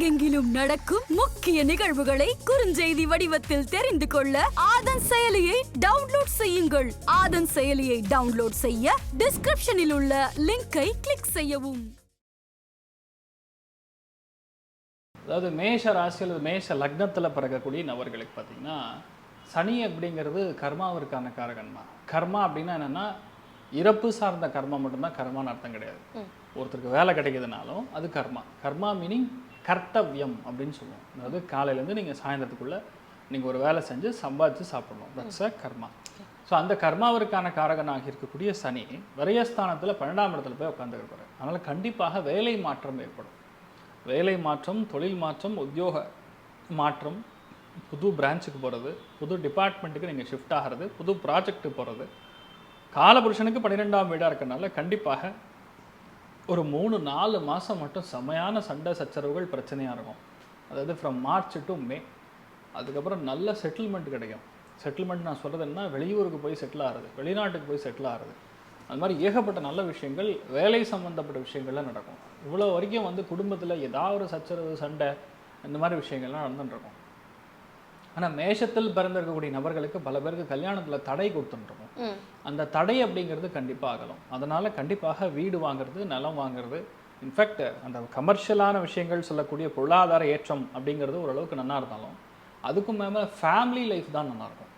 உலகெங்கிலும் நடக்கும் முக்கிய நிகழ்வுகளை குறுஞ்செய்தி வடிவத்தில் தெரிந்து கொள்ள ஆதன் செயலியை டவுன்லோட் செய்யுங்கள். ஆதன் செயலியை டவுன்லோட் செய்ய டிஸ்கிரிப்ஷனில் உள்ள லிங்கை கிளிக் செய்யவும். அதாவது மேஷ ராசி அல்லது மேஷ லக்னத்தில் பிறக்கக்கூடிய நபர்களுக்கு பார்த்தீங்கன்னா சனி அப்படிங்கிறது கர்மாவிற்கான காரகன் தான் கர்மா அப்படின்னா என்னென்னா இறப்பு சார்ந்த கர்மா மட்டும்தான் கர்மான்னு அர்த்தம் கிடையாது. ஒருத்தருக்கு வேலை கிடைக்குதுனாலும் அது கர்மா. கர்மா மீனிங் கர்த்தவியம் அப்படின்னு சொல்லுவோம். அதாவது காலையிலேருந்து நீங்கள் சாயந்தரத்துக்குள்ளே நீங்கள் ஒரு வேலை செஞ்சு சம்பாதிச்சு சாப்பிடணும். That's a karma. ஸோ அந்த கர்மாவிற்கான காரகனாக இருக்கக்கூடிய சனி விரயஸ்தானத்தில் பன்னெண்டாம் இடத்துல போய் உட்காந்துருப்பாரு அதனால் கண்டிப்பாக வேலை மாற்றம் ஏற்படும். வேலை மாற்றம் தொழில் மாற்றம் உத்தியோக மாற்றம் புது பிரான்ச்சுக்கு போகிறது புது டிபார்ட்மெண்ட்டுக்கு நீங்கள் ஷிஃப்ட் ஆகிறது புது ப்ராஜெக்ட்டு போகிறது காலபுருஷனுக்கு பன்னிரெண்டாம் வீடாக இருக்கறனால கண்டிப்பாக ஒரு மூணு நாலு மாதம் மட்டும் செமையான சண்டை சச்சரவுகள் பிரச்சனையாக இருக்கும். அதாவது ஃப்ரம் மார்ச் டு மே அதுக்கப்புறம் நல்ல செட்டில்மெண்ட் கிடைக்கும். செட்டில்மெண்ட் நான் சொல்கிறது என்ன? வெளியூருக்கு போய் செட்டில் ஆகிறது வெளிநாட்டுக்கு போய் செட்டில் ஆகிறது அது மாதிரி ஏகப்பட்ட நல்ல விஷயங்கள் வேலை சம்மந்தப்பட்ட விஷயங்கள்லாம் நடக்கும். இவ்வளோ வரைக்கும் வந்து குடும்பத்தில் ஏதாவது ஒரு சச்சரவு சண்டை இந்த மாதிரி விஷயங்கள்லாம் நடந்துட்டு இருக்கும். ஆனால் மேஷத்தில் பிறந்திருக்கக்கூடிய நபர்களுக்கு பல பேருக்கு கல்யாணத்தில் தடை கொடுத்துட்டுருக்கும் அந்த தடை அப்படிங்கிறது கண்டிப்பாக ஆகலாம் அதனால் கண்டிப்பாக வீடு வாங்குறது நிலம் வாங்குறது இன்ஃபேக்ட் அந்த கமர்ஷியலான விஷயங்கள் சொல்லக்கூடிய பொருளாதார ஏற்றம் அப்படிங்கிறது ஓரளவுக்கு நல்லா இருந்தாலும் அதுக்கும் மேலே ஃபேமிலி லைஃப் தான் நல்லாயிருக்கும்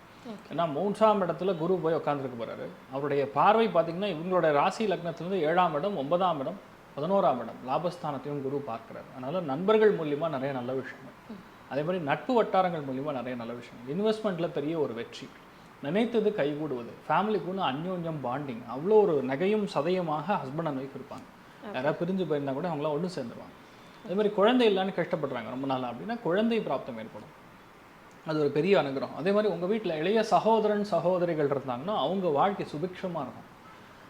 ஏன்னா மூன்றாம் இடத்துல குரு போய் உட்காந்துருக்க போறாரு. அவருடைய பார்வை பார்த்தீங்கன்னா இவங்களோட ராசி லக்னத்திலிருந்து ஏழாம் இடம் ஒன்பதாம் இடம் பதினோராம் இடம் லாபஸ்தானத்தையும் குரு பார்க்கிறார். அதனால நண்பர்கள் மூலியமா நிறைய நல்ல விஷயங்கள். அதே மாதிரி நட்பு வட்டாரங்கள் மூலியமா நிறைய நல்ல விஷயங்கள். இன்வெஸ்ட்மெண்ட்ல பெரிய ஒரு வெற்றி. நினைத்தது கைகூடுவது. ஃபேமிலிக்குன்னு அந்யோன்யம் பாண்டிங் அவ்வளோ ஒரு நகையும் சதயமாக ஹஸ்பண்ட் அண்ட் ஒய்ஃப் இருப்பாங்க. யாராவது பிரிஞ்சு போயிருந்தா கூட அவங்களாம் ஒன்று சேர்ந்துருவாங்க. அதே மாதிரி குழந்தை இல்லைன்னு கஷ்டப்படுறாங்க ரொம்ப நாள் அப்படின்னா குழந்தை பிராப்தம் ஏற்படும். அது ஒரு பெரிய அனுகிரகம். அதே மாதிரி உங்கள் வீட்டில் இளைய சகோதரன் சகோதரிகள் இருந்தாங்கன்னா அவங்க வாழ்க்கை சுபிக்ஷமாக இருக்கும்.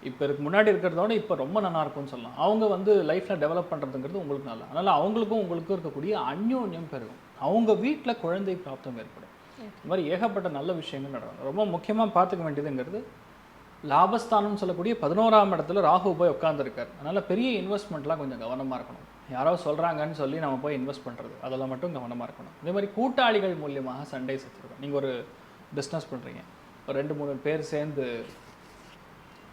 இப்போ இருக்கு முன்னாடி இருக்கிறதோட இப்போ ரொம்ப நல்லா இருக்கும்னு சொல்லலாம். அவங்க வந்து லைஃப்பில் டெவலப் பண்ணுறதுங்கிறது உங்களுக்கு நல்லா அதனால் அவங்களுக்கும் உங்களுக்கும் இருக்கக்கூடிய அந்யோன்யம் பெருகும். அவங்க வீட்டில் குழந்தை பிராப்தம் ஏற்படும். இந்த மாதிரி ஏகப்பட்ட நல்ல விஷயங்கள் நடக்கும். ரொம்ப முக்கியமாக பார்த்துக்க வேண்டியதுங்கிறது லாபஸ்தானம்னு சொல்லக்கூடிய பதினோராம் இடத்துல ராகு போய் உட்காந்துருக்கார் அதனால் பெரிய இன்வெஸ்ட்மெண்ட்லாம் கொஞ்சம் கவனமாக இருக்கணும். யாரோ சொல்கிறாங்கன்னு சொல்லி நம்ம போய் இன்வெஸ்ட் பண்ணுறது அதெல்லாம் மட்டும் கவனமாக இருக்கணும். இதே மாதிரி கூட்டாளிகள் மூலியமாக சண்டை சத்துருக்கோம் நீங்கள் ஒரு பிஸ்னஸ் பண்ணுறீங்க ஒரு ரெண்டு மூணு பேர் சேர்ந்து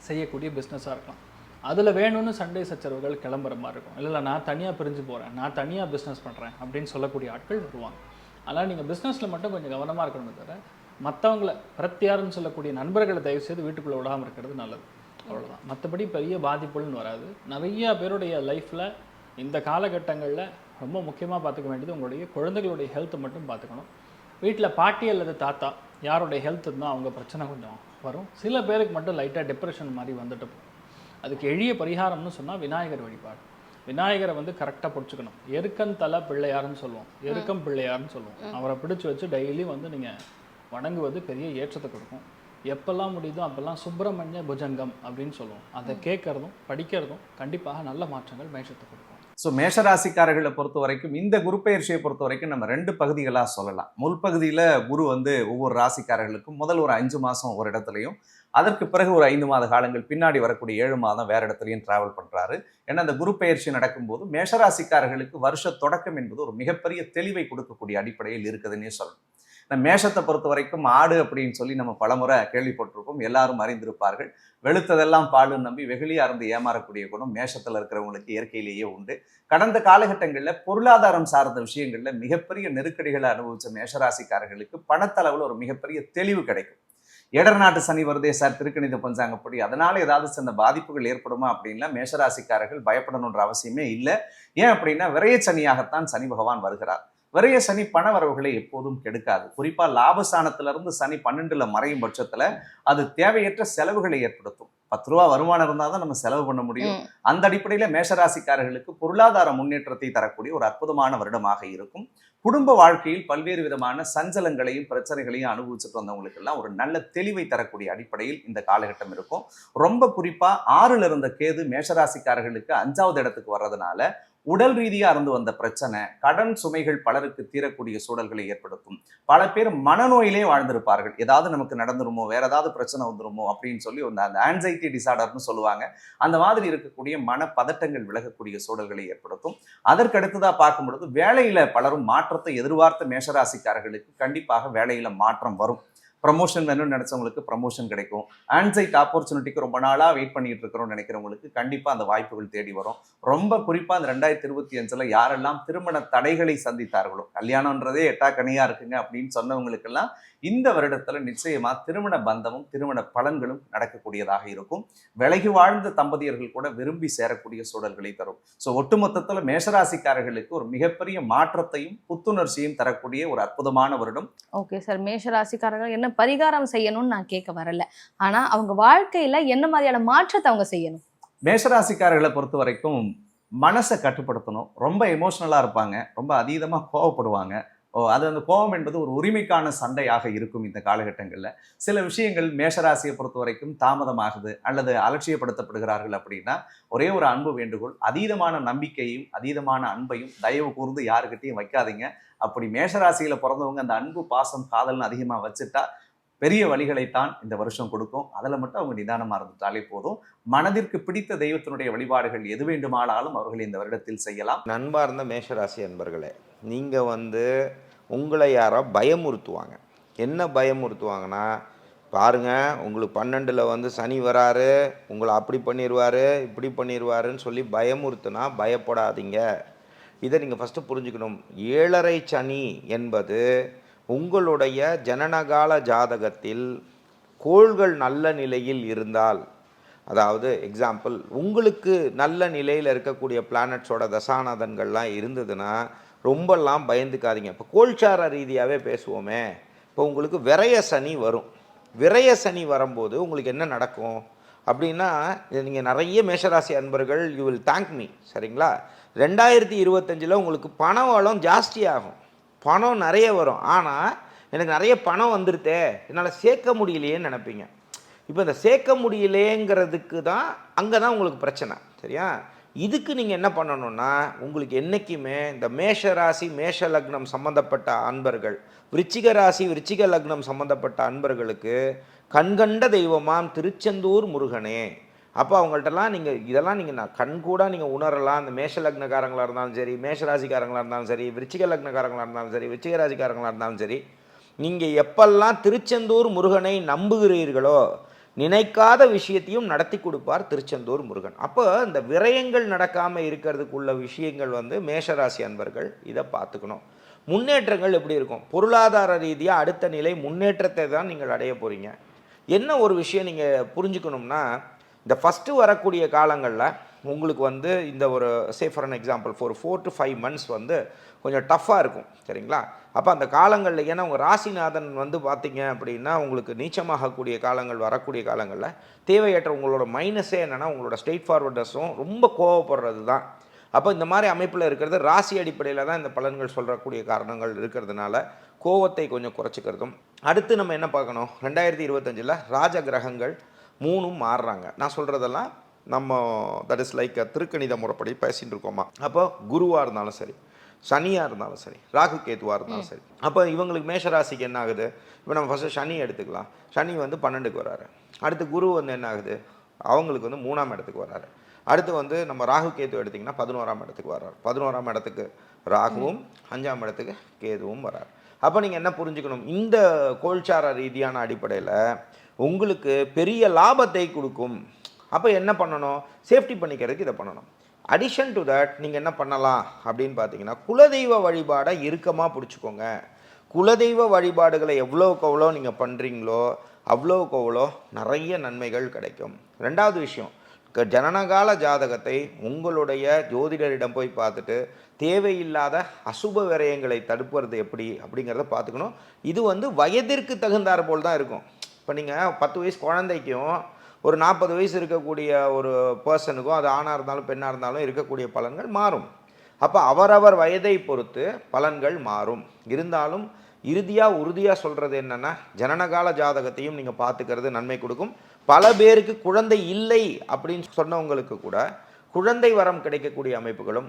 செய்யக்கூடிய பிஸ்னஸாக இருக்கலாம். அதில் வேணும்னு சண்டை சச்சரவுகள் கிளம்புற மாதிரி இருக்கும். இல்லை இல்லை நான் தனியாக பிரிஞ்சு போகிறேன் நான் தனியாக பிஸ்னஸ் பண்ணுறேன் அப்படின்னு சொல்லக்கூடிய ஆட்கள் வருவாங்க. அதனால் நீங்கள் பிஸ்னஸில் மட்டும் கொஞ்சம் கவனமாக இருக்கணுமே தவிர மற்றவங்கள பிரத்தியாருன்னு சொல்லக்கூடிய நண்பர்களை தயவு செய்து வீட்டுக்குள்ளே விடாமல் இருக்கிறது நல்லது. அவ்வளோதான் மற்றபடி பெரிய பாதிப்புகள்னு வராது. நிறைய பேருடைய லைஃப்பில் இந்த காலகட்டங்களில் ரொம்ப முக்கியமாக பார்த்துக்க வேண்டியது உங்களுடைய குழந்தைகளுடைய ஹெல்த்தை மட்டும் பார்த்துக்கணும். வீட்டில் பாட்டி அல்லது தாத்தா யாருடைய ஹெல்த் இருந்தால் அவங்க பிரச்சனை கொஞ்சம் வரும். சில பேருக்கு மட்டும் லைட்டாக டிப்ரெஷன் மாதிரி வந்துட்டு அதுக்கு எளிய பரிகாரம்னு சொன்னால் விநாயகர் வழிபாடு. விநாயகரை வந்து கரெக்டாக பிடிச்சிக்கணும். எருக்கன் தலை பிள்ளையாருன்னு சொல்லுவோம். எருக்கம் பிள்ளையாருன்னு சொல்லுவோம். அவரை பிடிச்சி வச்சு டெய்லி வந்து நீங்கள் வணங்குவது பெரிய ஏற்றத்தை கொடுக்கும். எப்பெல்லாம் முடியுதோ அப்பெல்லாம் சுப்பிரமணிய புஜங்கம் அப்படின்னு சொல்லுவோம். அதை கேட்கறதும் படிக்கிறதும் கண்டிப்பாக நல்ல மாற்றங்கள் மேஷத்தை கொடுக்கும். ஸோ மேஷராசிக்காரர்களை பொறுத்த வரைக்கும் இந்த குரு பயிற்சியை பொறுத்த வரைக்கும் நம்ம ரெண்டு பகுதிகளாக சொல்லலாம். முல் பகுதியில் குரு வந்து ஒவ்வொரு ராசிக்காரர்களுக்கும் முதல் ஒரு அஞ்சு மாதம் ஒரு இடத்துலையும் அதற்கு பிறகு ஒரு ஐந்து மாத காலங்கள் பின்னாடி வரக்கூடிய ஏழு மாதம் வேறு இடத்துலையும் டிராவல் பண்ணுறாரு ஏன்னா அந்த குரு பயிற்சி நடக்கும்போது மேஷராசிக்காரர்களுக்கு வருஷ தொடக்கம் என்பது ஒரு மிகப்பெரிய தெளிவை கொடுக்கக்கூடிய அடிப்படையில் இருக்குதுன்னே சொல்லணும். இந்த மேஷத்தை பொறுத்த வரைக்கும் ஆடு அப்படின்னு சொல்லி நம்ம பலமுறை கேள்விப்பட்டிருப்போம். எல்லாரும் அறிந்திருப்பார்கள். வெளுத்ததெல்லாம் பாலுன்னு நம்பி வெகுளியா இருந்து ஏமாறக்கூடிய குணம் மேஷத்துல இருக்கிறவங்களுக்கு இயற்கையிலேயே உண்டு. கடந்த காலகட்டங்களில் பொருளாதாரம் சார்ந்த விஷயங்கள்ல மிகப்பெரிய நெருக்கடிகளை அனுபவிச்ச மேஷராசிக்காரர்களுக்கு பணத்தளவில் ஒரு மிகப்பெரிய தெளிவு கிடைக்கும். எடர்நாட்டு சனி வருதே சார் திருக்கணித பஞ்சாங்கப்படி. அதனால ஏதாவது சின்ன பாதிப்புகள் ஏற்படுமா அப்படின்னா மேஷராசிக்காரர்கள் பயப்படணுன்ற அவசியமே இல்லை. ஏன் அப்படின்னா விரைய சனியாகத்தான் சனி பகவான் வருகிறார். விரைய சனி பண வரவுகளை எப்போதும் கெடுக்காது. குறிப்பா லாபஸ்தானத்துல இருந்து சனி பன்னெண்டுல மறையும் பட்சத்துல அது தேவையற்ற செலவுகளை ஏற்படுத்தும். பத்து ரூபா வருமானம் இருந்தால் தான் நம்ம செலவு பண்ண முடியும். அந்த அடிப்படையில மேஷராசிக்காரர்களுக்கு பொருளாதார முன்னேற்றத்தை தரக்கூடிய ஒரு அற்புதமான வருடமாக இருக்கும். குடும்ப வாழ்க்கையில் பல்வேறு விதமான சஞ்சலங்களையும் பிரச்சனைகளையும் அனுபவிச்சுட்டு வந்தவங்களுக்கு எல்லாம் ஒரு நல்ல தெளிவை தரக்கூடிய அடிப்படையில் இந்த காலகட்டம் இருக்கும். ரொம்ப குறிப்பா ஆறுல இருந்த கேது மேஷராசிக்காரர்களுக்கு அஞ்சாவது இடத்துக்கு வர்றதுனால உடல் ரீதியாக இருந்து வந்த பிரச்சனை கடன் சுமைகள் பலருக்கு தீரக்கூடிய சூழல்களை ஏற்படுத்தும். பல பேர் மனநோயிலே வாழ்ந்திருப்பார்கள். ஏதாவது நமக்கு நடந்துருமோ வேற ஏதாவது பிரச்சனை வந்துருமோ அப்படின்னு சொல்லி அந்த அந்த ஆன்சைட்டி டிசார்டர்னு சொல்லுவாங்க. அந்த மாதிரி இருக்கக்கூடிய மன பதட்டங்கள் விலகக்கூடிய சூழல்களை ஏற்படுத்தும். அதற்கடுத்ததாக பார்க்கும் பொழுது வேலையில் பலரும் மாற்றத்தை எதிர்பார்த்த மேஷராசிக்காரர்களுக்கு கண்டிப்பாக வேலையில் மாற்றம் வரும். ப்ரமோஷன் வேணும்னு நினச்சவங்களுக்கு ப்ரமோஷன் கிடைக்கும். ஆன்சைட் ஆப்பர்ச்சுனிட்டிக்கு ரொம்ப நாளாக வெயிட் பண்ணிட்டு இருக்கிறோம்னு நினைக்கிறவங்களுக்கு கண்டிப்பாக அந்த வாய்ப்புகள் தேடி வரும். ரொம்ப குறிப்பாக அந்த ரெண்டாயிரத்தி இருபத்தி அஞ்சில் யாரெல்லாம் திருமண தடைகளை சந்தித்தார்களோ கல்யாணம்ன்றதே எட்டா கனியா இருக்குங்க அப்படின்னு சொன்னவங்களுக்கெல்லாம் இந்த வருடத்தில் நிச்சயமாக திருமண பந்தமும் திருமண பலன்களும் நடக்கக்கூடியதாக இருக்கும். விலகி வாழ்ந்த தம்பதியர்கள் கூட விரும்பி சேரக்கூடிய சூழல்களை தரும். ஸோ ஒட்டுமொத்தத்தில் மேஷராசிக்காரர்களுக்கு ஒரு மிகப்பெரிய மாற்றத்தையும் புத்துணர்ச்சியும் தரக்கூடிய ஒரு அற்புதமான வருடம். ஓகே சார் மேஷ ராசிக்காரர்கள் என்ன பரிகாரம் செய்யணும்னு நான் கேட்க வரல. ஆனா அவங்க வாழ்க்கையில என்ன மாதிரியான மாற்றத்தை அவங்க செய்யணும்? மேஷராசிக்காரர்களை பொறுத்த வரைக்கும் மனசை கட்டுப்படுத்தணும். ரொம்ப எமோஷ்னலாக இருப்பாங்க. ரொம்ப அதீதமாக கோவப்படுவாங்க. அது அந்த கோபம் என்பது ஒரு உரிமைக்கான சண்டையாக இருக்கும் இந்த காலகட்டங்களில். சில விஷயங்கள் மேஷராசியை பொறுத்த வரைக்கும் தாமதமாகுது அல்லது அலட்சியப்படுத்தப்படுகிறார்கள் அப்படின்னா ஒரே ஒரு அன்பு வேண்டுகோள் அதீதமான நம்பிக்கையும் அதீதமான அன்பையும் தயவு கூர்ந்து யாருக்கிட்டையும் வைக்காதீங்க. அப்படி மேஷராசியில் பிறந்தவங்க அந்த அன்பு பாசம் காதல்னு அதிகமாக வச்சுட்டா பெரிய வழிகளைத்தான் இந்த வருஷம் கொடுக்கும். அதில் மட்டும் அவங்க நிதானமாக இருந்துட்டாலே போதும். மனதிற்கு பிடித்த தெய்வத்தினுடைய வழிபாடுகள் எது வேண்டுமானாலும் அவர்கள் இந்த வருடத்தில் செய்யலாம். நண்பார்ந்த மேஷராசி அன்பர்களே நீங்கள் வந்து உங்களை யாரோ பயமுறுத்துவாங்க. என்ன பயமுறுத்துவாங்கன்னா பாருங்க உங்களுக்கு பன்னெண்டில் வந்து சனி வராரு உங்களை அப்படி பண்ணிடுவாரு இப்படி பண்ணிடுவாருன்னு சொல்லி பயமுறுத்துனா பயப்படாதீங்க. இதை நீங்கள் ஃபஸ்ட்டு புரிஞ்சுக்கணும். ஏழரை சனி என்பது உங்களுடைய ஜனனகால ஜாதகத்தில் கோள்கள் நல்ல நிலையில் இருந்தால் அதாவது எக்ஸாம்பிள் உங்களுக்கு நல்ல நிலையில் இருக்கக்கூடிய பிளானட்ஸோட தசாநாதன்கள்லாம் இருந்ததுன்னா ரொம்பலாம் பயந்துக்காதீங்க. இப்போ கோல்சார ரீதியாகவே பேசுவோமே. இப்போ உங்களுக்கு விரய சனி வரும். விரய சனி வரும்போது உங்களுக்கு என்ன நடக்கும்? அப்படின்னா நீங்கள் நிறைய மேஷராசி அன்பர்கள் யூ வில் தேங்க் மீ சரிங்களா? ரெண்டாயிரத்தி இருபத்தஞ்சில் உங்களுக்கு பண வளம் ஜாஸ்தியாகும். பணம் நிறைய வரும். ஆனால் எனக்கு நிறைய பணம் வந்துருத்தே. என்னால் சேர்க்க முடியலையேன்னு நினைப்பீங்க. இப்போ இந்த சேர்க்க முடியலேங்கிறதுக்கு தான் அங்கே தான் உங்களுக்கு பிரச்சனை. சரியா? இதுக்கு நீங்கள் என்ன பண்ணணும்னா உங்களுக்கு என்றைக்குமே இந்த மேஷ ராசி மேஷ லக்னம் சம்மந்தப்பட்ட அன்பர்கள் விருச்சிக ராசி விருச்சிக லக்னம் சம்மந்தப்பட்ட அன்பர்களுக்கு கண்கண்ட தெய்வமாம் திருச்செந்தூர் முருகனே. அப்போ அவங்கள்ட்டலாம் நீங்கள் இதெல்லாம் நீங்கள் நான் கண் கூட நீங்கள் உணரலாம். இந்த மேஷ லக்னக்காரங்களாக இருந்தாலும் சரி மேஷ ராசிக்காரங்களாக இருந்தாலும் சரி விருச்சிக லக்னக்காரங்களாக இருந்தாலும் சரி விருச்சிக ராசிக்காரங்களாக இருந்தாலும் சரி நீங்கள் எப்பெல்லாம் திருச்செந்தூர் முருகனை நம்புகிறீர்களோ நினைக்காத விஷயத்தையும் நடத்தி கொடுப்பார் திருச்செந்தூர் முருகன். அப்போ இந்த விரயங்கள் நடக்காமல் இருக்கிறதுக்குள்ள விஷயங்கள் வந்து மேஷராசி அன்பர்கள் இதை பார்த்துக்கணும். முன்னேற்றங்கள் எப்படி இருக்கும்? பொருளாதார ரீதியாக அடுத்த நிலை முன்னேற்றத்தை தான் நீங்கள் அடைய போகிறீங்க என்ன ஒரு விஷயம் நீங்கள் புரிஞ்சுக்கணும்னா இந்த ஃபஸ்ட்டு வரக்கூடிய காலங்களில் உங்களுக்கு வந்து இந்த ஒரு say for an example for four to five months வந்து கொஞ்சம் டஃப்பாக இருக்கும் சரிங்களா? அப்போ அந்த காலங்களில் ஏன்னா உங்கள் ராசிநாதன் வந்து பார்த்தீங்க அப்படின்னா உங்களுக்கு நீச்சமாகக்கூடிய காலங்கள் வரக்கூடிய காலங்களில் தேவையற்ற உங்களோட மைனஸே என்னென்னா உங்களோட ஸ்ட்ரெயிட் ஃபார்வர்டஸும் ரொம்ப கோவப்படுறது தான் அப்போ இந்த மாதிரி அமைப்பில் இருக்கிறது ராசி அடிப்படையில் தான் இந்த பலன்கள் சொல்கிறக்கூடிய காரணங்கள் இருக்கிறதுனால கோவத்தை கொஞ்சம் குறைச்சிக்கிறதும். அடுத்து நம்ம என்ன பார்க்கணும்? ரெண்டாயிரத்தி இருபத்தஞ்சில் ராஜ கிரகங்கள் மூணும் மாறுறாங்க. நான் சொல்கிறதெல்லாம் நம்ம தட் இஸ் லைக் திருக்கணித முறைப்படி பேசிகிட்டு இருக்கோமா? அப்போ குருவாக இருந்தாலும் சரி சனியாக இருந்தாலும் சரி ராகு கேதுவாக இருந்தாலும் சரி. அப்போ இவங்களுக்கு மேஷராசிக்கு என்ன ஆகுது இப்போ நம்ம ஃபஸ்ட்டு சனி எடுத்துக்கலாம். சனி வந்து பன்னெண்டுக்கு வராரு. அடுத்து குரு வந்து என்ன ஆகுது அவங்களுக்கு வந்து மூணாம் இடத்துக்கு வராரு. அடுத்து வந்து நம்ம ராகு கேது எடுத்திங்கன்னா பதினோராம் இடத்துக்கு வர்றார் பதினோராம் இடத்துக்கு ராகுவும் அஞ்சாம் இடத்துக்கு கேதுவும் வரார். அப்போ நீங்கள் என்ன புரிஞ்சுக்கணும்? இந்த கோல்சார ரீதியான அடிப்படையில் உங்களுக்கு பெரிய லாபத்தை கொடுக்கும். அப்போ என்ன பண்ணணும்? சேஃப்டி பண்ணிக்கிறதுக்கு இதை பண்ணணும். அடிஷன் டு தட் நீங்கள் என்ன பண்ணலாம் அப்படின்னு பார்த்தீங்கன்னா குலதெய்வ வழிபாடை இறுக்கமாக பிடிச்சிக்கோங்க. குலதெய்வ வழிபாடுகளை எவ்வளோக்கு எவ்வளோ நீங்கள் பண்ணுறீங்களோ அவ்வளோக்கு அவ்வளோ நிறைய நன்மைகள் கிடைக்கும். ரெண்டாவது விஷயம் க- ஜனனகால ஜாதகத்தை உங்களுடைய ஜோதிடரிடம் போய் பார்த்துட்டு தேவையில்லாத அசுப விரயங்களை தடுப்புறது எப்படி அப்படிங்கிறத பார்த்துக்கணும். இது வந்து வயதிற்கு தகுந்தாற் போல் தான் இருக்கும். இப்போ நீங்கள் பத்து வயசு குழந்தைக்கும் ஒரு நாற்பது வயசு இருக்கக்கூடிய ஒரு பர்சனுக்கும் அது ஆணாக இருந்தாலும் பெண்ணாக இருந்தாலும் இருக்கக்கூடிய பலன்கள் மாறும். அப்போ அவரவர் வயதை பொறுத்து பலன்கள் மாறும். இருந்தாலும் இறுதியாக உறுதியாக சொல்கிறது என்னென்னா ஜனனகால ஜாதகத்தையும் நீங்கள் பார்த்துக்கிறது நன்மை கொடுக்கும். பல பேருக்கு குழந்தை இல்லை அப்படின்னு சொன்னவங்களுக்கு கூட குழந்தை வரம் கிடைக்கக்கூடிய அமைப்புகளும்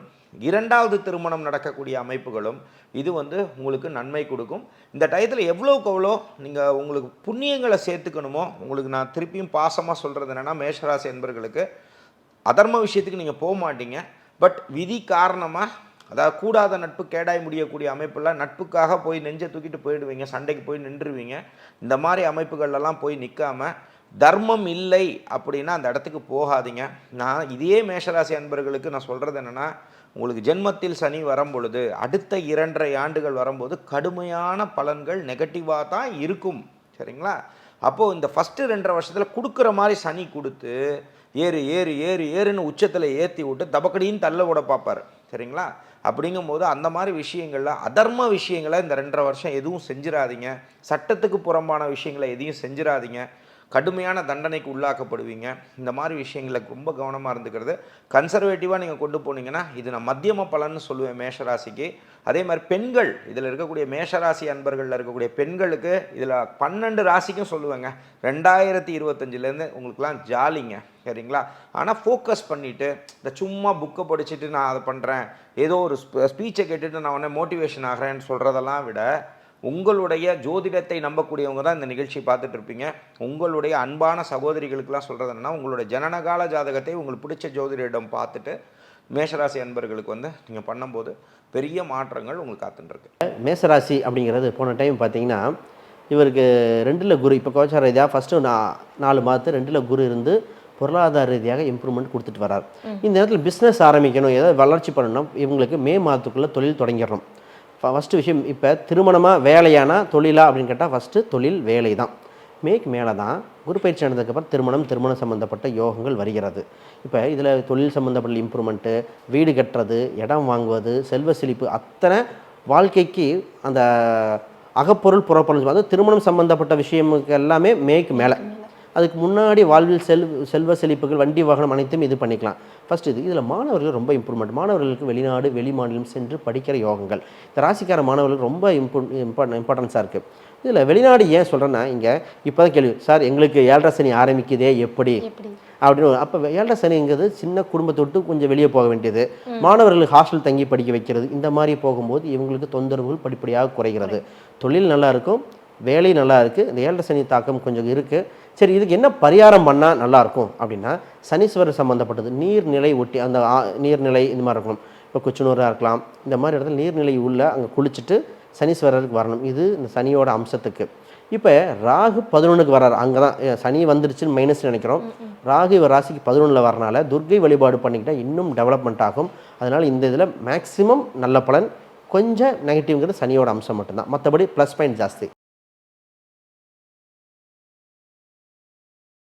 இரண்டாவது திருமணம் நடக்கக்கூடிய அமைப்புகளும் இது வந்து உங்களுக்கு நன்மை கொடுக்கும். இந்த டயத்தில் எவ்வளோக்கு எவ்வளோ நீங்கள் உங்களுக்கு புண்ணியங்களை சேர்த்துக்கணுமோ உங்களுக்கு நான் திருப்பியும் பாசமாக சொல்கிறது என்னென்னா மேஷராசி என்பர்களுக்கு அதர்ம விஷயத்துக்கு நீங்கள் போக மாட்டீங்க. பட் விதி காரணமாக அதாவது கூடாத நட்பு கேடாய் முடியக்கூடிய அமைப்பெல்லாம் நட்புக்காக போய் நெஞ்சை தூக்கிட்டு போயிடுவீங்க சண்டைக்கு போய் நின்றுவீங்க. இந்த மாதிரி அமைப்புகள்லாம் போய் நிற்காமல் தர்மம் இல்லை அப்படின்னா அந்த இடத்துக்கு போகாதீங்க. நான் இதே மேஷராசி அன்பர்களுக்கு நான் சொல்கிறது என்னென்னா உங்களுக்கு ஜென்மத்தில் சனி வரும்பொழுது அடுத்த இரண்டரை ஆண்டுகள் வரும்போது கடுமையான பலன்கள் நெகட்டிவாக தான் இருக்கும். சரிங்களா? அப்போது இந்த ஃபஸ்ட்டு ரெண்டரை வருஷத்தில் கொடுக்குற மாதிரி சனி கொடுத்து ஏறு ஏறு ஏறு ஏறுன்னு உச்சத்தில் ஏற்றி விட்டு தபக்கடின்னு தள்ள விட பார்ப்பாரு. சரிங்களா? அப்படிங்கும்போது அந்த மாதிரி விஷயங்கள்ல அதர்ம விஷயங்களை இந்த ரெண்டரை வருஷம் எதுவும் செஞ்சிடாதீங்க சட்டத்துக்கு புறம்பான விஷயங்களை எதையும் செஞ்சிடாதீங்க கடுமையான தண்டனைக்கு உள்ளாக்கப்படுவீங்க. இந்த மாதிரி விஷயங்களை ரொம்ப கவனமாக இருந்துக்கிறது. கன்சர்வேட்டிவாக நீங்கள் கொண்டு போனீங்கன்னா இது நான் மத்தியம பலன்னு சொல்லுவேன் மேஷராசிக்கு. அதே மாதிரி பெண்கள் இதில் இருக்கக்கூடிய மேஷராசி அன்பர்களில் இருக்கக்கூடிய பெண்களுக்கு இதில் பன்னெண்டு ராசிக்கும் சொல்லுவேங்க. ரெண்டாயிரத்தி இருபத்தஞ்சிலேருந்து உங்களுக்குலாம் ஜாலிங்க சரிங்களா? ஆனால் ஃபோக்கஸ் பண்ணிவிட்டு இந்த சும்மா புக்கை படிச்சுட்டு நான் அதை பண்ணுறேன் ஏதோ ஒரு ஸ்பீச்சை கேட்டுட்டு நான் உடனே மோட்டிவேஷன் ஆகிறேன்னு சொல்கிறதெல்லாம் விட உங்களுடைய ஜோதிடத்தை நம்பக்கூடியவங்க தான் இந்த நிகழ்ச்சி பார்த்துட்டு இருப்பீங்க. உங்களுடைய அன்பான சகோதரிகளுக்கெல்லாம் சொல்கிறது என்னன்னா உங்களுடைய ஜனனகால ஜாதகத்தை உங்களுக்கு பிடிச்ச ஜோதிடரிடம் பார்த்துட்டு மேஷராசி அன்பர்களுக்கு வந்து நீங்கள் பண்ணும்போது பெரிய மாற்றங்கள் உங்களுக்கு காத்துட்டுருக்கு. மேசராசி அப்படிங்கிறது போன டைம் பார்த்தீங்கன்னா இவருக்கு ரெண்டில் குரு இப்போ கோச்சார ரீதியாக ஃபஸ்ட்டு நான் நாலு மாதத்து ரெண்டில் குரு இருந்து பொருளாதார ரீதியாக இம்ப்ரூவ்மெண்ட் கொடுத்துட்டு வரார். இந்த நேரத்தில் பிஸ்னஸ் ஆரம்பிக்கணும் ஏதாவது வளர்ச்சி பண்ணணும் இவங்களுக்கு மே மாதத்துக்குள்ளே தொழில் தொடங்கிடணும். ஃபஸ்ட்டு விஷயம் இப்போ திருமணமாக வேலையானா தொழிலா அப்படின்னு கேட்டால் ஃபஸ்ட்டு தொழில் வேலை தான் மேக்கு மேலே தான் குரு பயிற்சி ஆனதுக்கப்புறம் திருமணம் திருமணம் சம்மந்தப்பட்ட யோகங்கள் வருகிறது. இப்போ இதில் தொழில் சம்மந்தப்பட்ட இம்ப்ரூவ்மெண்ட்டு வீடு கட்டுறது இடம் வாங்குவது செல்வ செழிப்பு அத்தனை வாழ்க்கைக்கு அந்த அகப்பொருள் புறப்பொருள் அதாவது திருமணம் சம்மந்தப்பட்ட விஷயமுக்கு எல்லாமே மேக்கு மேலே. அதுக்கு முன்னாடி வாழ்வில் செல் செல்வ செழிப்புகள் வண்டி வாகனம் அனைத்தும் இது பண்ணிக்கலாம். ஃபர்ஸ்ட் இது இதில் மாணவர்கள் ரொம்ப இம்ப்ரூவ்மெண்ட் மாணவர்களுக்கு வெளிநாடு வெளி மாநிலம் சென்று படிக்கிற யோகங்கள். இந்த ராசிக்கார மாணவர்களுக்கு ரொம்ப இம்ப்ரூ இம்பார்ட்டன்ஸாக இருக்குது இதில் வெளிநாடு ஏன் சொல்கிறேன்னா இங்கே இப்போ தான் கேள்வி சார் எங்களுக்கு ஏழரை சனி ஆரம்பிக்குதே எப்படி? அப்படின்னு அப்போ ஏழரை சனிங்கிறது சின்ன குடும்பத்தை விட்டு கொஞ்சம் வெளியே போக வேண்டியது. மாணவர்களுக்கு ஹாஸ்டல் தங்கி படிக்க வைக்கிறது இந்த மாதிரி போகும்போது இவங்களுக்கு தொந்தரவுகள் படிப்படியாக குறைகிறது. தொழில் நல்லா இருக்கும் வேலை நல்லா இருக்குது இந்த ஏழரை சனி தாக்கம் கொஞ்சம் இருக்குது சரி இதுக்கு என்ன பரிகாரம் பண்ணால் நல்லாயிருக்கும் அப்படின்னா சனீஸ்வரர் சம்மந்தப்பட்டது நீர்நிலை ஒட்டி அந்த நீர்நிலை இந்த மாதிரி இருக்கணும். இப்போ குச்சனூராக இருக்கலாம். இந்த மாதிரி இடத்துல நீர்நிலை உள்ள அங்கே குளிச்சுட்டு சனீஸ்வரருக்கு வரணும். இது இந்த சனியோட அம்சத்துக்கு. இப்போ ராகு பதினொன்றுக்கு வர்றாரு. அங்கே தான் சனி வந்துருச்சுன்னு மைனஸ் நினைக்கிறோம். ராகு இவர் ராசிக்கு பதினொன்றில் வரனால துர்க்கை வழிபாடு பண்ணிக்கிட்டால் இன்னும் டெவலப்மெண்ட் ஆகும். அதனால் இந்த இதில் மேக்ஸிமம் நல்ல பலன் கொஞ்சம் நெகட்டிவ்ங்கிறது சனியோட அம்சம் மட்டும்தான். மற்றபடி ப்ளஸ் பாயிண்ட் ஜாஸ்தி.